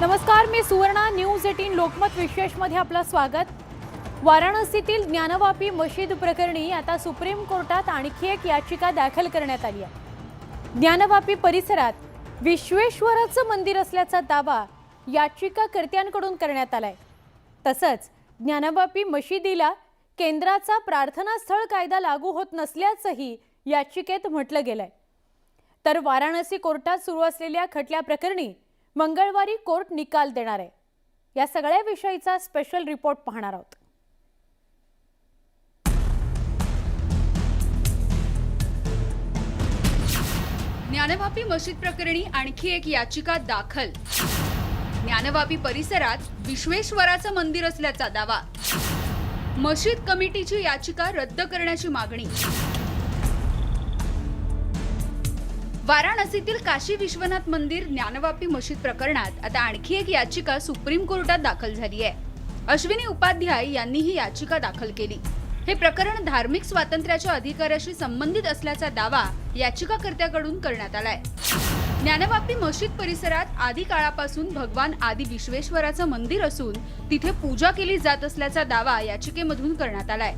नमस्कार मी Suvarna news eighteen Lokmat विशेषमध्ये आपलं स्वागत. वाराणसीतील ज्ञानवापी मशीद प्रकरणी आता सुप्रीम कोर्टात आणखी एक याचिका दाखल करण्यात आली आहे. ज्ञानवापी परिसरात विश्वेश्वराचं मंदिर असल्याचा दावा याचिकाकर्त्यांकडून करण्यात आलाय. तसंच ज्ञानवापी मशिदीला केंद्राचा प्रार्थनास्थळ कायदा लागू होत नसल्याचंही याचिकेत म्हटलं गेलंय. तर वाराणसी कोर्टात सुरू असलेल्या खटल्या प्रकरणी मंगळवारी कोर्ट निकाल देणार आहे. या सगळ्या विषयीचा स्पेशल रिपोर्ट पाहणार आहोत. ज्ञानवापी मशीद प्रकरणी आणखी एक याचिका दाखल. ज्ञानवापी परिसरात विश्वेश्वराचं मंदिर असल्याचा दावा. मशीद कमिटीची याचिका रद्द करण्याची मागणी. वाराणसीतील काशी विश्वनाथ मंदिर ज्ञानवापी मशीद प्रकरणात आता आणखी एक याचिका सुप्रीम कोर्टात दाखल झाली आहे अश्विनी उपाध्याय यांनी ही याचिका दाखल केली. हे प्रकरण धार्मिक स्वातंत्र्याच्या अधिकाराशी संबंधित असल्याचा दावा याचिकाकर्त्याकडून करण्यात आलाय. ज्ञानवापी मशीद परिसरात आदी काळापासून भगवान आदी विश्वेश्वराचं मंदिर असून तिथे पूजा केली जात असल्याचा दावा याचिकेमधून करण्यात आलाय.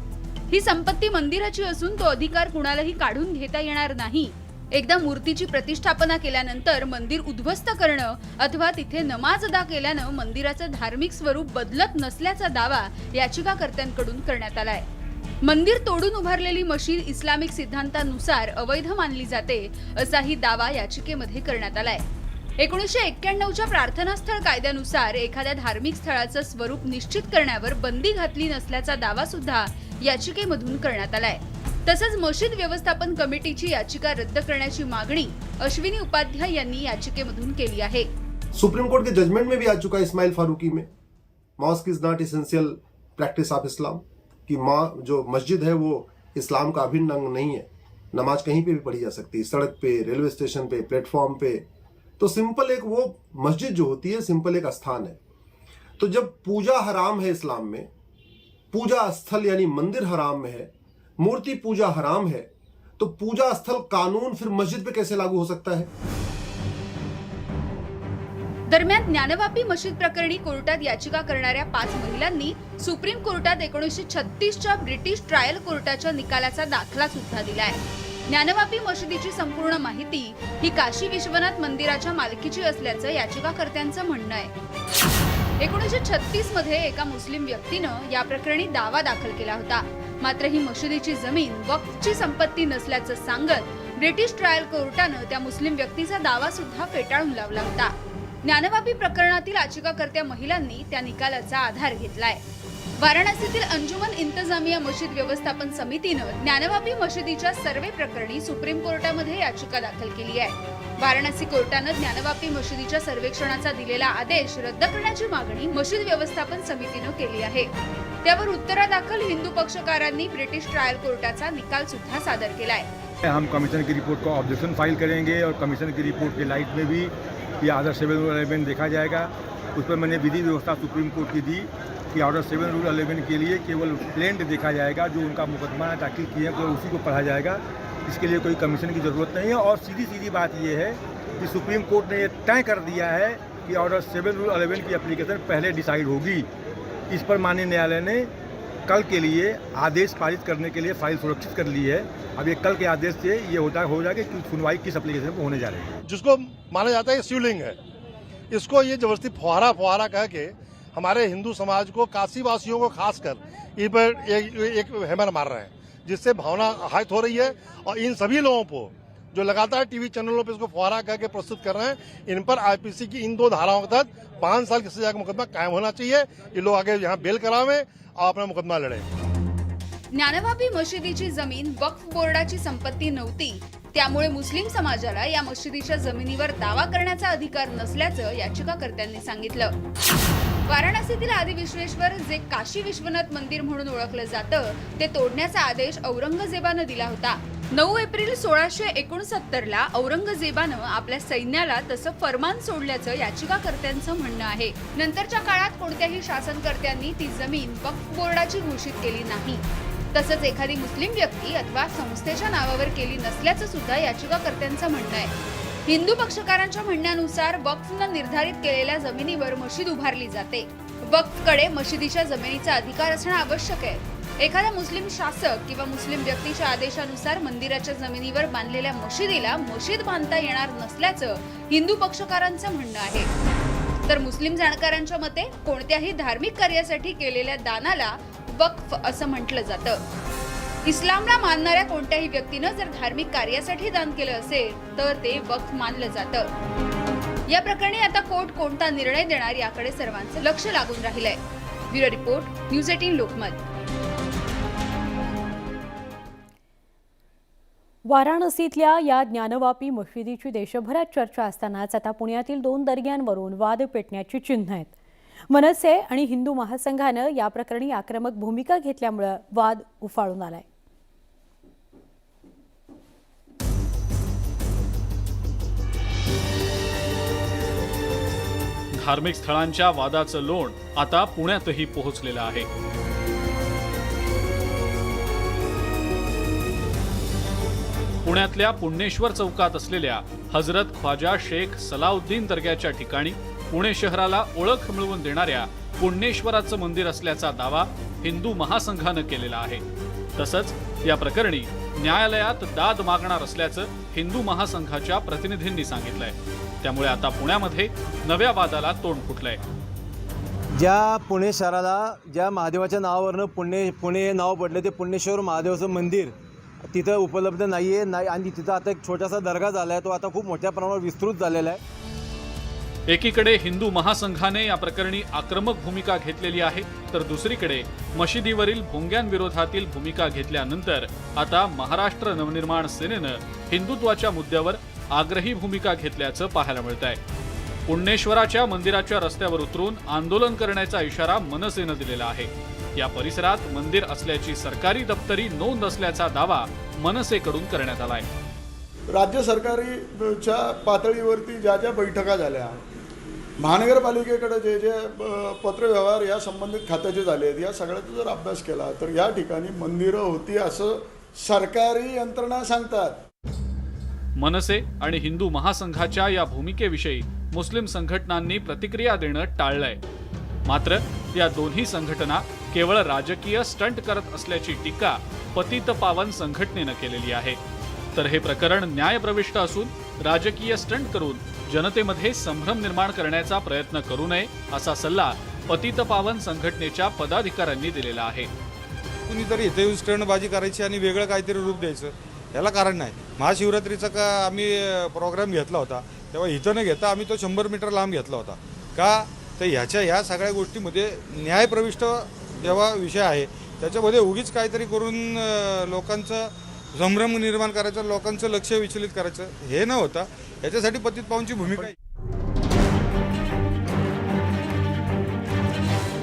ही संपत्ती मंदिराची असून तो अधिकार कुणालाही काढून घेता येणार नाही एकदा मूर्तीची प्रतिष्ठापना केल्यानंतर मंदिर उद्ध्वस्त करणं अथवा तिथे नमाज अदा केल्यानं मंदिराचं धार्मिक स्वरूप बदलत नसल्याचा दावा याचिकाकर्त्यांकडून करण्यात आलाय. मंदिर तोडून उभारलेली मशीद इस्लामिक सिद्धांतानुसार अवैध मानली जाते असाही दावा याचिकेमध्ये करण्यात आलाय. एकोणीसशे एक्क्याण्णवच्या प्रार्थनास्थळ कायद्यानुसार एखाद्या धार्मिक स्थळाचं स्वरूप निश्चित करण्यावर बंदी घातली नसल्याचा दावा सुद्धा याचिकेमधून करण्यात आलाय. तसंच मशीद व्यवस्थापन कमिटीची याचिका रद्द करण्याची मागणी अश्विनी उपाध्याय यांनी याचिकेमधून केली आहे. सुप्रीम कोर्ट के जजमेंट में भी आ चुका है इस्माइल फारूकी में। Mosque is not essential practice of Islam कि माँ जो मस्जिद है, वो इस्लाम का अभिन्न अंग नहीं है। नमाज़ कहीं पे भी पढ़ी जा सकती है, सड़क पे, रेलवे स्टेशन पे प्लेटफॉर्म पे। तो सिंपल एक वो मस्जिद जो होती है सिंपल एक स्थान है। तो जब पूजा हराम है इस्लाम में, पूजा स्थल यानी मंदिर हराम में है मूर्ति पूजा हराम है तो पूजा स्थल कानून फिर मस्जिद पे कैसे लागू हो सकता है? दरम्यान ज्ञानवापी मशीद प्रकरणी कोर्टात याचिका करणाऱ्या पाच महिलांनी सुप्रीम कोर्टात एकोणीसशे छत्तीसच्या ब्रिटिश ट्रायल कोर्टाच्या निकालाचा दाखला सुद्धा दिलाय. ज्ञानवापी मशिदीची संपूर्ण माहिती ही काशी विश्वनाथ मंदिराच्या मालकीची असल्याचं याचिकाकर्त्यांचं म्हणणं आहे. एकोणीसशे छत्तीसमध्ये एका मुस्लिम व्यक्तीनं या प्रकरणी दावा दाखल केला होता. मात्र ही मशिदीची जमीन वक्फची संपत्ती नसल्याचं सांगत ब्रिटिश ट्रायल कोर्टानं त्या मुस्लिम व्यक्तीचा दावा सुद्धा फेटाळून लावला होता. ज्ञानवापी प्रकरणातील याचिकाकर्त्या महिलांनी त्या निकालाचा आधार घेतलाय. वाराणसीतील अंजुमन इंतजामिया मशीद व्यवस्थापन समितीनं ज्ञानवापी मशिदीच्या सर्वे प्रकरणी सुप्रीम कोर्टामध्ये याचिका दाखल केली आहे. वाराणसी कोर्टानं ज्ञानवापी मशिदीच्या सर्वेक्षणाचा दिलेला आदेश रद्द करण्याची मागणी मशीद व्यवस्थापन समितीनं केली आहे. त्यावर उत्तरादाखल हिंदू पक्षकारांनी ब्रिटिश ट्रायल कोर्टाचा निकाल सुद्धा सादर केलाय. हम कमीशन की रिपोर्ट को ऑब्जेक्शन फाइल करेंगे और कमीशन की रिपोर्ट के लाइट में भी ये आर्डर सेवन रूल अलेवन देखा जाएगा। उस पर मैंने विधि व्यवस्था सुप्रीम कोर्ट की दी कि ऑर्डर सेवन रूल अलेवन के लिए केवल प्लेंट देखा जाएगा जो उनका मुकदमा दाखिल किए हैं उसी को पढ़ा जाएगा। इसके लिए कोई कमीशन की ज़रूरत नहीं है और सीधी सीधी बात ये है कि सुप्रीम कोर्ट ने ये तय कर दिया है कि ऑर्डर सेवन रूल अलेवन की एप्लीकेशन पहले डिसाइड होगी। इस पर माननीय न्यायालय ने कल के लिए आदेश पारित करने के लिए फ़ाइल सुरक्षित कर ली है। अब ये कल के आदेश से ये होता हो जाएगा कि सुनवाई किस एप्लीकेशन पर होने जा रही है। जिसको माना जाता है शिवलिंग है। इसको ये ज़बरदस्ती फुहारा फुहारा कह के हमारे हिंदू समाज को काशी वासियों को खासकर इन पर एक, एक हैमर मार रहे हैं जिससे भावना हाइट हो रही है और इन सभी लोगों को जो लगातार टीवी चैनलों पर इसको फुहरा कह प्रस्तुत कर रहे हैं इन पर आईपीसी की इन दो धाराओं के तहत पांच साल की सजा का मुकदमा कायम होना चाहिए। ये लोग आगे यहाँ बेल करावें और अपना मुकदमा लड़े। ज्ञानवापी मशिदीची जमीन वक्फ बोर्डाची संपत्ती नव्हती. त्यामुळे मुस्लिम समाजाला या मशिदीच्या जमिनीवर दावा करण्याचा अधिकार नसल्याचं याचिकाकर्त्यांनी सांगितलं. वाराणसीतील आदिविश्वेश्वर जे काशी विश्वनाथ मंदिर म्हणून ओळखलं जातं ते तोडण्याचा आदेश औरंगजेबानं दिला होता. नऊ एप्रिल सोळाशे एकोणसत्तर ला औरंगजेबानं आपल्या सैन्याला तसं फरमान सोडल्याचं याचिकाकर्त्यांचं म्हणणं आहे. नंतरच्या काळात कोणत्याही शासनकर्त्यांनी ती जमीन वक्फ बोर्डाची घोषित केली नाही. तसंच एखादी मुस्लिम व्यक्ती अथवा संस्थेच्या नावावर केली नसल्याचं सुद्धा याचिकाकर्त्यांचं म्हणणं आहे. हिंदू पक्षकारांच्या म्हणण्यानुसार वक्फनं निर्धारित केलेल्या जमिनीवर मशीद उभारली जाते. वक्फकडे मशिदीच्या जमिनीचा अधिकार असणं आवश्यक आहे. एखाद्या मुस्लिम शासक किंवा मुस्लिम व्यक्तीच्या आदेशानुसार मंदिराच्या जमिनीवर बांधलेल्या मशिदीला मशीद बांधता येणार नसल्याचं हिंदू पक्षकारांचं म्हणणं आहे. तर मुस्लिम जाणकारांच्या मते कोणत्याही धार्मिक कार्यासाठी केलेल्या दानाला वक्फ असं म्हटलं जातं. इस्लामला मानणाऱ्या कोणत्याही व्यक्तीनं जर धार्मिक कार्यासाठी दान केलं असेल तर ते वक्फ मानलं जातं. या प्रकरणी आता कोर्ट कोणता निर्णय देणार याकडे सर्वांचं लक्ष लागून राहिलंय. Bureau report news eighteen Lokmat. वाराणसीतल्या या ज्ञानवापी मशिदीची देशभरात चर्चा असतानाच आता पुण्यातील दोन दर्ग्यांवरून वाद पेटण्याची चिन्ह आहेत. मनसे आणि हिंदू महासंघानं या प्रकरणी आक्रमक भूमिका घेतल्यामुळं वाद उफाळून आलाय. धार्मिक स्थळांच्या वादाचं लोण आता पुण्यातही पोहोचलेलं आहे. पुण्यातल्या पुण्येश्वर चौकात असलेल्या हजरत ख्वाजा शेख सलाउद्दीन दर्ग्याच्या ठिकाणी पुणे शहराला ओळख मिळवून देणाऱ्या पुण्येश्वराचं मंदिर असल्याचा दावा हिंदू महासंघानं केलेला आहे. तसंच या प्रकरणी न्यायालयात दाद मागणार असल्याचं हिंदू महासंघाच्या प्रतिनिधींनी सांगितलंय. त्यामुळे आता पुण्यामध्ये नव्या वादाला तोंड फुटलंय. ज्या पुणे शहराला ज्या महादेवाच्या नावावरनं पुणे पुणे हे नाव पडलं ते पुणेश्वर महादेवाचं मंदिर तिथं उपलब्ध नाही आहे नाही आणि तिथं आता एक छोटासा दर्गा झाला आहे तो आता खूप मोठ्या प्रमाणावर विस्तृत झालेला आहे. एकीकडे हिंदू महासंघाने या प्रकरणी आक्रमक भूमिका घेतलेली आहे तर दुसरीकडे मशिदीवरील भोंग्यांविरोधातील भूमिका घेतल्यानंतर आता महाराष्ट्र नवनिर्माण सेनेनं हिंदुत्वाच्या मुद्द्यावर आग्रही भूमिका घेतल्याचं पाहायला मिळत आहे पुण्येश्वराच्या मंदिराच्या रस्त्यावर उतरून आंदोलन करण्याचा इशारा मनसेनं दिलेला आहे. या परिसरात मंदिर असल्याची सरकारी दप्तरी नोंद असल्याचा दावा मनसेकडून करण्यात आलाय. राज्य सरकारीच्या पातळीवरती ज्या ज्या बैठका झाल्या महानगरपालिकेकडे जे जे पत्रव्यवहार या संबंधित खात्याचे झाले आहेत या सगळ्याचा जर अभ्यास केला तर या ठिकाणी मंदिरं होती असं सरकारी यंत्रणा सांगतात. मनसे आणि हिंदू महासंघाच्या या भूमिकेविषयी मुस्लिम संघटनांनी प्रतिक्रिया देणं टाळलंय. मात्र या दोन्ही संघटना केवळ राजकीय स्टंट करत असल्याची टीका पतित पावन संघटनेनं केलेली आहे. तर हे प्रकरण न्यायप्रविष्ट असून राजकीय स्टंट करून जनतेमध्ये संभ्रम निर्माण करण्याचा प्रयत्न करू नये असा सल्ला पतित पावन संघटनेच्या पदाधिकाऱ्यांनी दिलेला आहे. कुणीतरी इथे येऊन स्टंडबाजी करायची आणि वेगळं काहीतरी रूप द्यायचं याला कारण नाही. महाशिवरात्रीचा का आम्ही प्रोग्राम घेतला होता तेव्हा इथं न घेता आम्ही तो शंभर मीटर लांब घेतला होता. का? तर ह्याच्या ह्या सगळ्या गोष्टीमध्ये न्यायप्रविष्ट जेव्हा विषय आहे त्याच्यामध्ये उगीच काहीतरी करून लोकांचं संभ्रम निर्माण करायचं लोकांचं लक्ष विचलित करायचं हे न होता याच्यासाठी पतित पावनची भूमिका आहे.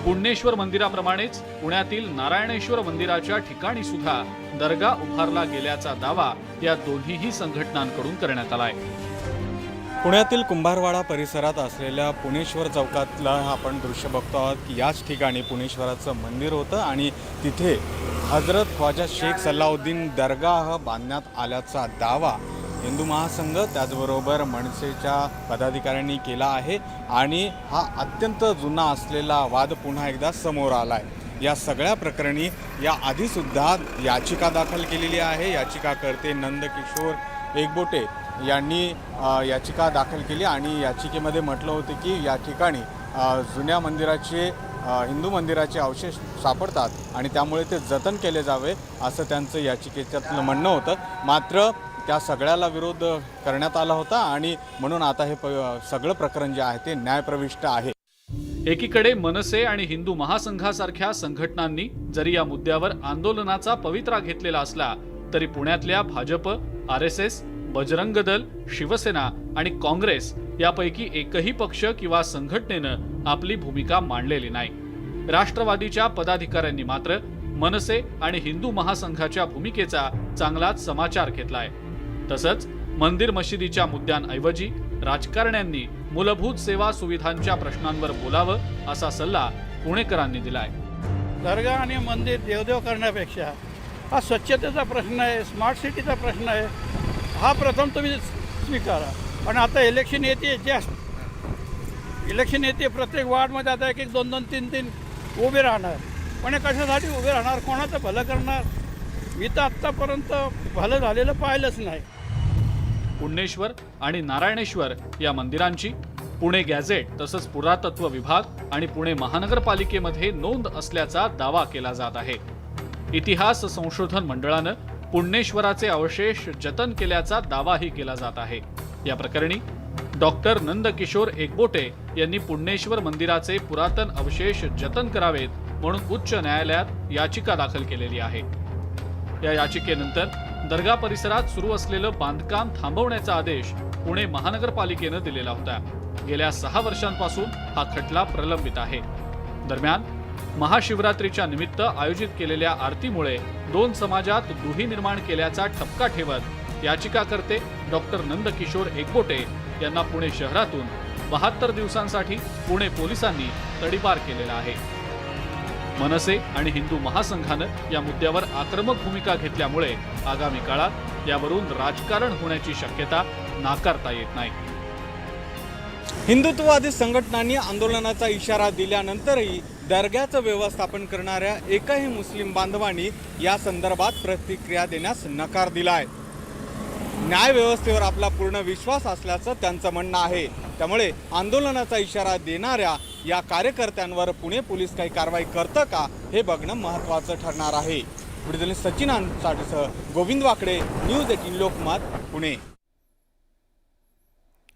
पुण्येश्वर मंदिराप्रमाणेच पुण्यातील नारायणेश्वर मंदिराच्या ठिकाणी सुद्धा दर्गा उभारला गेल्याचा दावा या दोन्हीही संघटनांकडून करण्यात आलाय. पुण्यातील कुंभारवाडा परिसरात असलेल्या पुणेश्वर चौकातला आपण दृश्य बघतो आहोत की याच ठिकाणी पुणेश्वराचं मंदिर होतं आणि तिथे हजरत ख्वाजा शेख सल्लाउद्दीन दर्गाह बांधण्यात आल्याचा दावा हिंदू महासंघ त्याचबरोबर मनसेच्या पदाधिकाऱ्यांनी केला आहे आणि हा अत्यंत जुना असलेला वाद पुन्हा एकदा समोर आला आहे या सगळ्या प्रकरणी या आधीसुद्धा याचिका दाखल केलेली आहे. याचिकाकर्ते नंदकिशोर एकबोटे यांनी याचिका दाखल केली आणि याचिकेमध्ये म्हटलं होतं की या ठिकाणी जुन्या मंदिराचे हिंदू मंदिराचे अवशेष सापडतात आणि त्यामुळे ते जतन केले जावे असं त्यांचं याचिकेच्यातलं म्हणणं होतं. मात्र त्या सगळ्याला विरोध करण्यात आला होता आणि म्हणून आता हे प सगळं प्रकरण जे आहे ते न्यायप्रविष्ट आहे. एकीकडे मनसे आणि हिंदू महासंघासारख्या संघटनांनी जरी या मुद्द्यावर आंदोलनाचा पवित्रा घेतलेला असला तरी पुण्यातल्या Bhajap R S S Bajrang Dal Shivsena आणि काँग्रेस यापैकी एकही पक्ष किंवा संघटनेनं आपली भूमिका मांडलेली नाही. राष्ट्रवादीच्या पदाधिकाऱ्यांनी मात्र मनसे आणि हिंदू महासंघाच्या भूमिकेचा चांगलाच समाचार घेतलाय. तसंच मंदिर मशिदीच्या मुद्द्यांऐवजी राजकारण्यांनी मूलभूत सेवा सुविधांच्या प्रश्नांवर बोलावं असा सल्ला पुणेकरांनी दिलाय. दर्गा आणि मंदिर देवदेव करण्यापेक्षा हा स्वच्छतेचा प्रश्न आहे स्मार्ट सिटीचा प्रश्न आहे हा प्रथम तुम्ही स्वीकारा. पण आता इलेक्शन येते जास्त इलेक्शन येते प्रत्येक वार्डमध्ये आता एक एक दोन दोन तीन तीन उभे राहणार. पण हे कशासाठी उभे राहणार? कोणाचं भलं करणार? मी तर आत्तापर्यंत भलं झालेलं पाहिलंच नाही. पुण्येश्वर आणि नारायणेश्वर या मंदिरांची पुणे गॅझेट तसंच पुरातत्व विभाग आणि पुणे महानगरपालिकेमध्ये नोंद असल्याचा दावा केला जात आहे. इतिहास संशोधन मंडळानं पुण्येश्वराचे अवशेष जतन केल्याचा दावाही केला जात आहे. या प्रकरणी डॉक्टर नंदकिशोर एकबोटे यांनी पुण्येश्वर मंदिराचे पुरातन अवशेष जतन करावेत म्हणून उच्च न्यायालयात याचिका दाखल केलेली आहे. या याचिकेनंतर दर्गा परिसरात सुरू असलेलं बांधकाम थांबवण्याचा आदेश पुणे महानगरपालिकेनं दिलेला होता. गेल्या सहा वर्षांपासून हा खटला प्रलंबित आहे. दरम्यान महाशिवरात्रीच्या निमित्त आयोजित केलेल्या आरतीमुळे दोन समाजात दुही निर्माण केल्याचा ठपका ठेवत याचिकाकर्ते डॉक्टर नंदकिशोर एकबोटे यांना पुणे शहरातून बहात्तर दिवसांसाठी पुणे पोलिसांनी तडीपार केलेला आहे. मनसे आणि हिंदू महासंघानं या मुद्द्यावर आक्रमक भूमिका घेतल्यामुळे आगामी काळात यावरून राजकारण होण्याची शक्यता नाकारता येत नाही. हिंदुत्ववादी संघटनांनी आंदोलनाचा इशारा दिल्यानंतरही दर्ग्याचं व्यवस्थापन करणाऱ्या एकाही मुस्लिम बांधवांनी या संदर्भात प्रतिक्रिया देण्यास नकार दिला आहे न्यायव्यवस्थेवर आपला पूर्ण विश्वास असल्याचं त्यांचं म्हणणं आहे. त्यामुळे आंदोलनाचा इशारा देणाऱ्या या कार्यकर्त्यांवर पुणे पोलीस काही कारवाई करतं का हे बघणं महत्त्वाचं ठरणार आहे. पुढे सचिन साठीसह गोविंद वाकडे न्यूज एटीन लोकमत पुणे.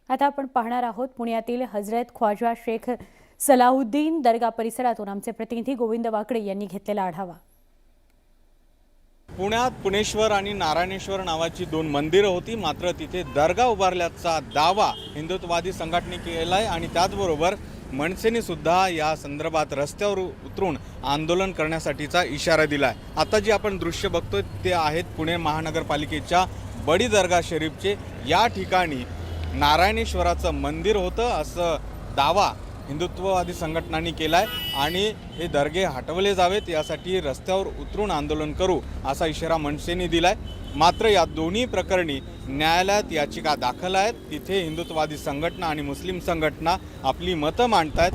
आता आपण पाहणार आहोत पुण्यातील हजरत ख्वाजा शेख सलाहुद्दीन दर्गा परिसरातून आमचे प्रतिनिधी गोविंद वाकडे यांनी घेतलेला आढावा. पुण्यात पुणेश्वर आणि नारायणेश्वर नावाची दोन मंदिरं होती. मात्र तिथे दर्गा उभारल्याचा दावा हिंदुत्ववादी संघटने केला आहे आणि त्याचबरोबर मनसेनेसुद्धा या संदर्भात रस्त्यावर उतरून आंदोलन करण्यासाठीचा इशारा दिला आहे आता जे आपण दृश्य बघतोय ते आहेत पुणे महानगरपालिकेच्या बडी दर्गा शरीफचे. या ठिकाणी नारायणेश्वराचं मंदिर होतं असं दावा हिंदुत्ववादी संघटनांनी केला आहे आणि हे दर्गे हटवले जावेत यासाठी रस्त्यावर उतरून आंदोलन करू असा इशारा मनसेने आहे मात्र या दोन्ही प्रकरणी न्यायालयात याचिका दाखल आहेत. तिथे हिंदुत्ववादी संघटना आणि मुस्लिम संघटना आपली मतं मांडतायत.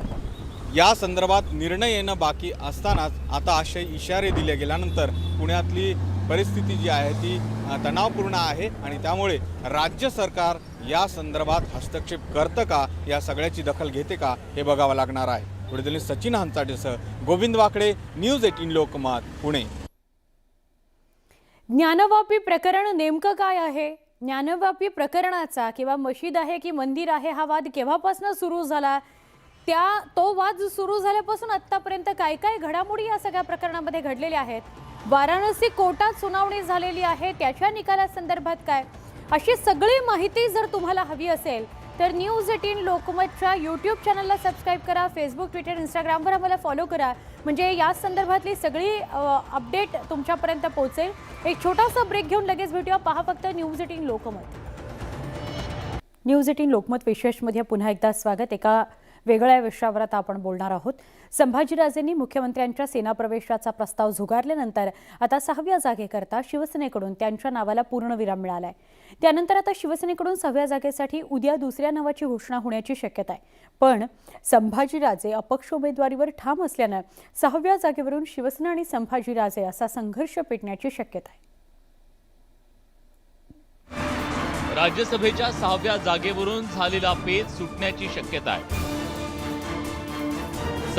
या संदर्भात निर्णय येणं बाकी असतानाच आता असे इशारे दिले गेल्यानंतर पुण्यातली परिस्थिती जी आहे ती तणावपूर्ण आहे आणि त्यामुळे राज्य सरकार या संदर्भात हस्तक्षेप करतं का या सगळ्याची दखल घेते का हे बघावं लागणार आहे. पुढे दिले सचिन हंचाटेसह गोविंद वाकडे न्यूज एटीन लोकमत पुणे. ज्ञानवापी प्रकरण नेमकं काय आहे? ज्ञानवापी प्रकरणाचा किंवा मशीद आहे की मंदिर आहे हा वाद केव्हापासून सुरू झाला? त्या तो वाद सुरू झाल्यापासून आत्तापर्यंत काय काय घडामोडी या सगळ्या प्रकरणामध्ये घडलेल्या आहेत? वाराणसी कोर्टात सुनावणी झालेली आहे त्याच्या निकालासंदर्भात काय? अशी सगळी माहिती जर तुम्हाला हवी असेल तर न्यूज एटीन लोकमतच्या यूट्यूब चॅनलला सबस्क्राईब करा फेसबुक ट्विटर इंस्टाग्रामवर आम्हाला फॉलो करा. म्हणजे या संदर्भातली सगळी अपडेट तुमच्यापर्यंत पोहोचेल. एक छोटासा ब्रेक घेऊन लगेच भेटूया. पहा फक्त news eighteen Lokmat. News eighteen Lokmat विशेषमध्ये पुन्हा एकदा स्वागत. एका वेगळ्या विषयावर आता आपण बोलणार आहोत. संभाजीराजेंनी मुख्यमंत्र्यांच्या सेनाप्रवेशाचा प्रस्ताव झुगारल्यानंतर आता सहाव्या जागेकरता शिवसेनेकडून त्यांच्या नावाला पूर्णविराम मिळालाय. त्यानंतर आता शिवसेनेकडून सहाव्या जागेसाठी उद्या दुसऱ्या नावाची घोषणा होण्याची शक्यता आहे. पण संभाजीराजे अपक्ष उमेदवारीवर ठाम असल्यानं सहाव्या जागेवरून शिवसेना आणि संभाजीराजे असा संघर्ष पेटण्याची शक्यता आहे. राज्यसभेच्या सहाव्या जागेवरून झालेला पेच सुटण्याची शक्यता आहे.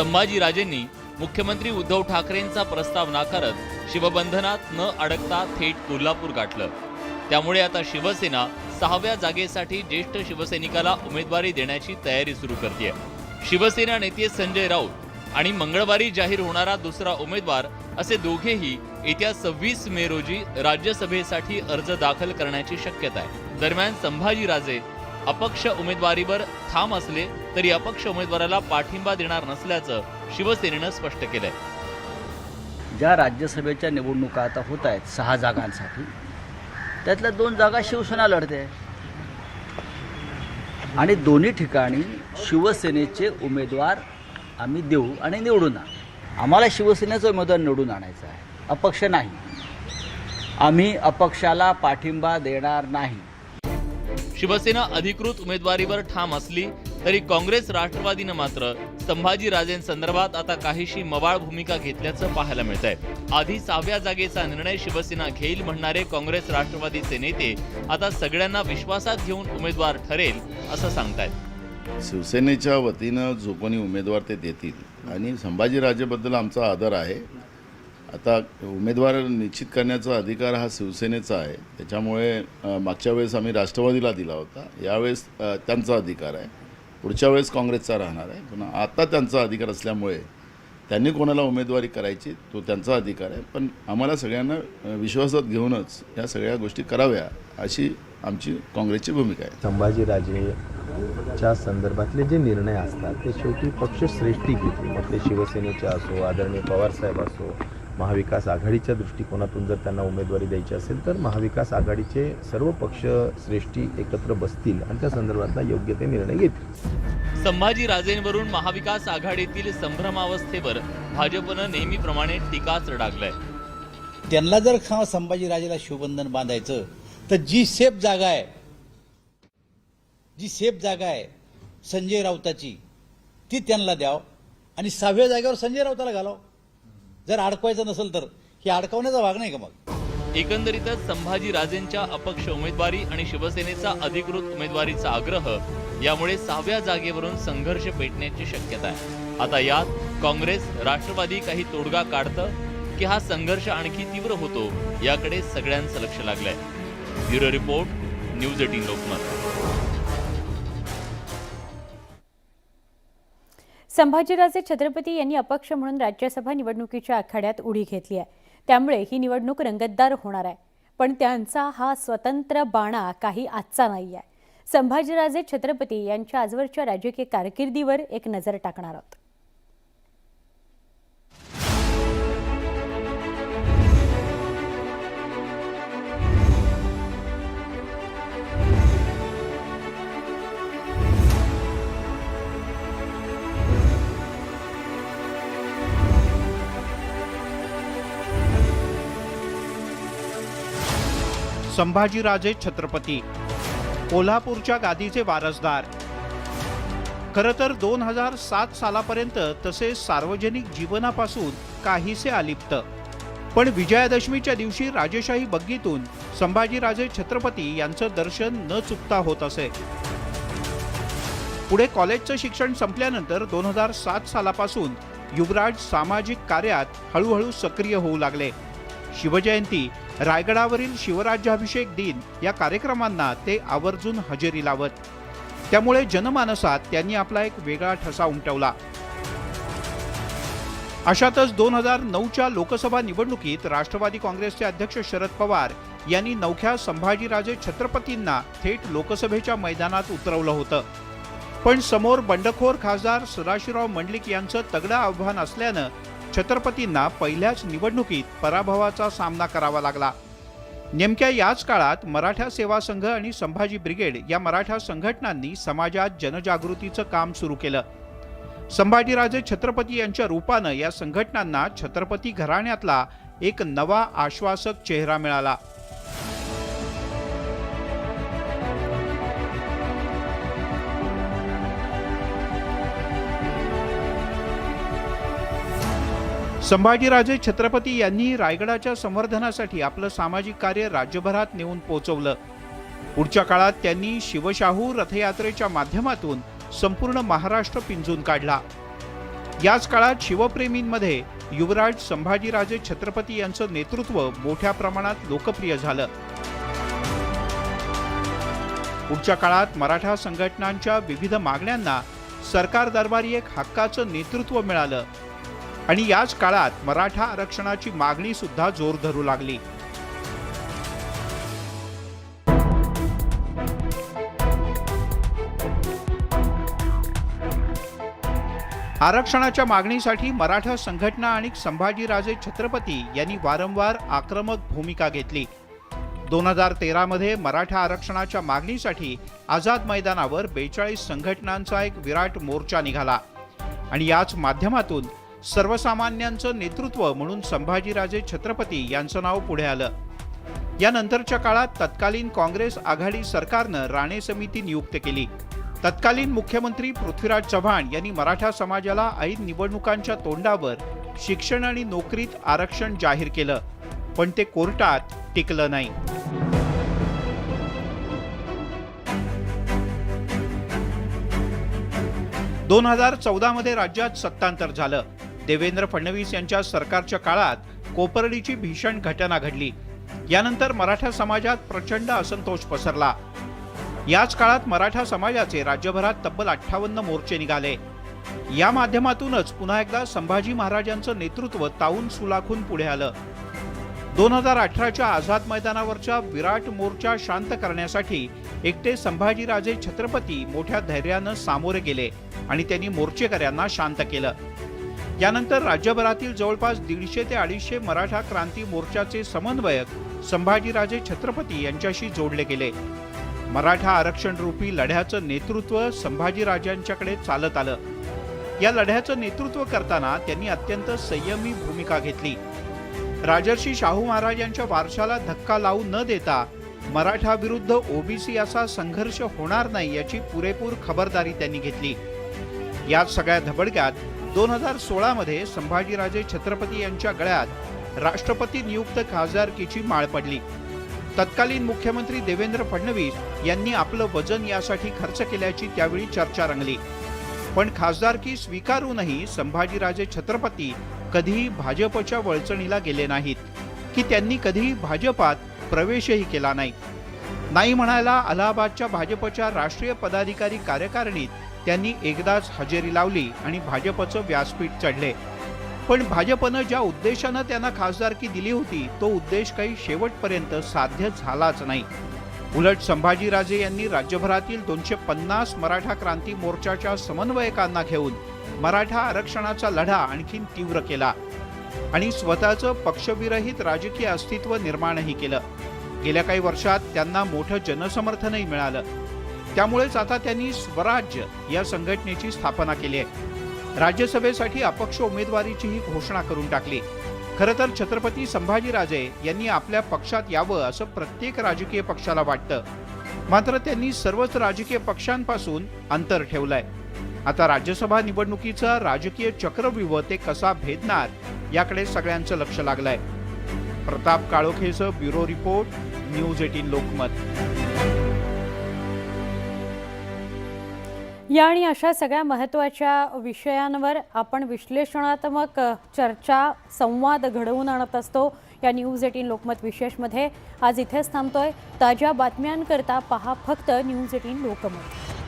संभाजीराजेंनी मुख्यमंत्री उद्धव ठाकरेंचा प्रस्ताव नाकारत शिवबंधनात न अडकता थेट कोल्हापूर गाठलं. त्यामुळे आता शिवसेना सहाव्या जागेसाठी ज्येष्ठ शिवसैनिकाला उमेदवारी देण्याची तयारी सुरू करते शिवसेना नेते संजय राऊत आणि मंगळवारी जाहीर होणारा दुसरा उमेदवार असे दोघेही येत्या सव्वीस मे रोजी राज्यसभेसाठी अर्ज दाखल करण्याची शक्यता आहे. दरम्यान संभाजीराजे अपक्ष उमेदवारीवर ठाम असले तरी अपक्ष उमेदवाराला पाठिंबा देणार नसल्याचं शिवसेनेनं स्पष्ट केलंय. ज्या राज्यसभेच्या निवडणुका आता होत आहेत सहा जागांसाठी त्यातल्या दोन जागा शिवसेना लढते आणि दोन्ही ठिकाणी शिवसेनेचे उमेदवार आम्ही देऊ आणि निवडून आणू. आम्हाला शिवसेनेचा उमेदवार निवडून आणायचा आहे. अपक्ष नाही. आम्ही अपक्षाला पाठिंबा देणार नाही. शिवसेना अधिकृत उमेदवारीवर ठाम असली तरी काँग्रेस राष्ट्रवादीनं मात्र संभाजी राजेंसंदर्भात आता काहीशी मवाळ भूमिका घेतल्याचं पाहायला मिळत आहे आधी सहाव्या जागेचा निर्णय शिवसेना घेईल म्हणणारे काँग्रेस राष्ट्रवादीचे नेते आता सगळ्यांना विश्वासात घेऊन उमेदवार ठरेल असं सांगतायत. शिवसेनेच्या वतीनं जो कोणी उमेदवार ते देतील आणि संभाजीराजेबद्दल आमचा आदर आहे. आता उमेदवार निश्चित करण्याचा अधिकार हा शिवसेनेचा आहे. त्याच्यामुळे मागच्या वेळेस आम्ही राष्ट्रवादीला दिला होता. यावेळेस त्यांचा अधिकार आहे. पुढच्या वेळेस काँग्रेसचा राहणार आहे. पण आता त्यांचा अधिकार असल्यामुळे त्यांनी कोणाला उमेदवारी करायची तो त्यांचा अधिकार आहे. पण आम्हाला सगळ्यांना विश्वासात घेऊनच या सगळ्या गोष्टी कराव्या अशी आमची काँग्रेसची भूमिका आहे. संभाजीराजेच्या संदर्भातले जे निर्णय असतात ते शेवटी पक्षश्रेष्ठी घेते मग ते शिवसेनेचे असो आदरणीय पवारसाहेब असो महाविकास आघाडीच्या दृष्टिकोनातून जर त्यांना उमेदवारी द्यायची असेल तर महाविकास आघाडीचे सर्व पक्ष श्रेष्ठी एकत्र बसतील आणि त्या संदर्भातला योग्य ते निर्णय घेतील. संभाजी राजेंवरून महाविकास आघाडीतील संभ्रमावस्थेवर भाजपनं नेहमीप्रमाणे टीकाच डागलाय त्यांना जर खा संभाजीराजेला शिवबंधन बांधायचं तर जी सेफ जागा आहे जी सेफ जागा आहे संजय राऊताची ती त्यांना द्याव आणि सहाव्या जागेवर संजय राऊताला घालाव. जर अडकवायचं नसेल तर. ही अडकवण्याचा भाग नाही का मग? एकंदरीतच संभाजी राजेंच्या अपक्ष उमेदवारी आणि शिवसेनेचा अधिकृत उमेदवारीचा आग्रह यामुळे सहाव्या जागेवरून संघर्ष पेटण्याची शक्यता आहे. आता यात काँग्रेस राष्ट्रवादी काही तोडगा काढतं की हा संघर्ष आणखी तीव्र होतो याकडे सगळ्यांचं लक्ष लागलंय. Bureau report news eighteen Lokmat. Sambhajiraje Chhatrapati यांनी अपक्ष म्हणून राज्यसभा निवडणुकीच्या आखाड्यात उडी घेतली आहे. त्यामुळे ही निवडणूक रंगतदार होणार आहे. पण त्यांचा हा स्वतंत्र बाणा काही आजचा नाही आहे. संभाजीराजे छत्रपती यांच्या आजवरच्या राजकीय कारकिर्दीवर एक नजर टाकणार आहोत. संभाजीराजे छत्रपती. कोल्हापूरच्या गादीचे वारसदार. खरं तर दोन हजार सात सालापर्यंत तसे सार्वजनिक जीवनापासून काहीसे अलिप्त. पण विजयादशमीच्या दिवशी राजेशाही बग्गीतून संभाजीराजे छत्रपती यांचं दर्शन न चुकता होत असे. पुढे कॉलेजचं शिक्षण संपल्यानंतर दोन हजार सात सालापासून युवराज सामाजिक कार्यात हळूहळू सक्रिय होऊ लागले. शिवजयंती रायगडावरील शिवराज्याभिषेक दिन या कार्यक्रमांना ते आवर्जून हजेरी लावत. त्यामुळे जनमानसात त्यांनी आपला एक वेगळा ठसा उमटवला. अशातच दोन हजार नऊच्या लोकसभा निवडणुकीत राष्ट्रवादी काँग्रेसचे अध्यक्ष शरद पवार यांनी नवख्या संभाजीराजे छत्रपतींना थेट लोकसभेच्या मैदानात उतरवलं होतं. पण समोर बंडखोर खासदार सदाशिवराव मंडलिक यांचं तगडं आव्हान असल्यानं छत्रपतींना पहिल्याच निवडणुकीत पराभवाचा सामना करावा लागला. नेमक्या याच काळात मराठा सेवा संघ आणि संभाजी ब्रिगेड या मराठा संघटनांनी समाजात जनजागृतीचं काम सुरू केलं. संभाजीराजे छत्रपती यांच्या रूपानं या संघटनांना छत्रपती घराण्यातला एक नवा आश्वासक चेहरा मिळाला. संभाजीराजे छत्रपती यांनी रायगडाच्या संवर्धनासाठी आपलं सामाजिक कार्य राज्यभरात नेऊन पोचवलं. पुढच्या काळात त्यांनी शिवशाहू रथयात्रेच्या माध्यमातून संपूर्ण महाराष्ट्र पिंजून काढला. याच काळात शिवप्रेमींमध्ये युवराज संभाजीराजे छत्रपती यांचं नेतृत्व मोठ्या प्रमाणात लोकप्रिय झालं. पुढच्या काळात मराठा संघटनांच्या विविध मागण्यांना सरकार दरबारी एक हक्काचं नेतृत्व मिळालं. आणि याच काळात मराठा आरक्षणाची मागणी सुद्धा जोर धरू लागली. आरक्षणाच्या मागणीसाठी मराठा संघटना आणि संभाजीराजे छत्रपती यांनी वारंवार आक्रमक भूमिका घेतली. दोन हजार तेरामध्ये मराठा आरक्षणाच्या मागणीसाठी आझाद मैदानावर बेचाळीस संघटनांचा एक विराट मोर्चा निघाला आणि याच माध्यमातून सर्वसामान्यांचं नेतृत्व म्हणून संभाजीराजे छत्रपती यांचं नाव पुढे आलं. यानंतरच्या काळात तत्कालीन काँग्रेस आघाडी सरकारनं राणे समिती नियुक्त केली. तत्कालीन मुख्यमंत्री पृथ्वीराज चव्हाण यांनी मराठा समाजाला ऐन निवडणुकांच्या तोंडावर शिक्षण आणि नोकरीत आरक्षण जाहीर केलं पण ते कोर्टात टिकलं नाही. दोन हजार चौदामध्ये राज्यात सत्तांतर झालं. देवेंद्र फडणवीस यांच्या सरकारच्या काळात कोपर्डीची भीषण घटना घडली. यानंतर मराठा समाजात प्रचंड असंतोष पसरला. याच काळात मराठा समाजाचे राज्यभरात तब्बल अठ्ठावन्न मोर्चे निघाले. या माध्यमातूनच पुन्हा एकदा संभाजी महाराजांचं नेतृत्व ताऊन सुलाखून पुढे आलं. दोन हजार अठराच्या आझाद मैदानावरच्या विराट मोर्चा शांत करण्यासाठी एकटे संभाजीराजे छत्रपती मोठ्या धैर्यानं सामोरे गेले आणि त्यांनी मोर्चेकऱ्यांना शांत केलं. यानंतर राज्यभरातील जवळपास दीडशे ते अडीचशे मराठा क्रांती मोर्चाचे समन्वयक संभाजीराजे छत्रपती यांच्याशी जोडले गेले. मराठा आरक्षण रूपी लढ्याचं नेतृत्व संभाजीराजांच्याकडे चालत आलं. या लढ्याचं नेतृत्व करताना त्यांनी अत्यंत संयमी भूमिका घेतली. राजर्षी शाहू महाराज यांच्या वारशाला धक्का लावू न देता मराठा विरुद्ध ओबीसी असा संघर्ष होणार नाही याची पुरेपूर खबरदारी त्यांनी घेतली. या सगळ्या धबडक्यात दोन हजार सोळामध्ये संभाजीराजे छत्रपती यांच्या गळ्यात राष्ट्रपती नियुक्त खासदारकीची माळ पडली. तत्कालीन मुख्यमंत्री देवेंद्र फडणवीस यांनी आपलं वजन यासाठी खर्च केल्याची त्यावेळी चर्चा रंगली. पण खासदारकी स्वीकारूनही संभाजीराजे छत्रपती कधीही भाजपच्या वळचणीला गेले नाहीत की त्यांनी कधीही भाजपात प्रवेशही केला नाही. नाही म्हणायला अलाहाबादच्या भाजपच्या राष्ट्रीय पदाधिकारी कार्यकारिणीत त्यांनी एकदाच हजेरी लावली आणि भाजपचं व्यासपीठ चढले. पण भाजपनं ज्या उद्देशानं त्यांना खासदारकी दिली होती तो उद्देश काही शेवटपर्यंत साध्य झालाच नाही. उलट संभाजीराजे यांनी राज्यभरातील दोनशे पन्नास मराठा क्रांती मोर्चाच्या समन्वयकांना घेऊन मराठा आरक्षणाचा लढा आणखीन तीव्र केला आणि स्वतःचं पक्षविरहित राजकीय अस्तित्व निर्माणही केलं. गेल्या काही वर्षात त्यांना मोठं जनसमर्थनही मिळालं. त्यामुळेच आता त्यांनी स्वराज्य या संघटनेची स्थापना केली आहे. राज्यसभेसाठी अपक्ष उमेदवारीचीही घोषणा करून टाकली. खरं तर छत्रपती संभाजीराजे यांनी आपल्या पक्षात यावं असं प्रत्येक राजकीय पक्षाला वाटतं. मात्र त्यांनी सर्वच राजकीय पक्षांपासून अंतर ठेवलंय. आता राज्यसभा निवडणुकीचा राजकीय चक्रव्यूह ते कसा भेदणार याकडे सगळ्यांचं लक्ष लागलंय. Pratap काळोखेचं bureau report news eighteen Lokmat. या आणि अशा सगळ्या महत्त्वाच्या विषयांवर आपण विश्लेषणात्मक चर्चा संवाद घडवून आणत असतो. या न्यूज एटीन लोकमत विशेषमध्ये. आज इथेच थांबतोय. ताज्या बातम्यांकरता पहा फक्त न्यूज एटीन लोकमत.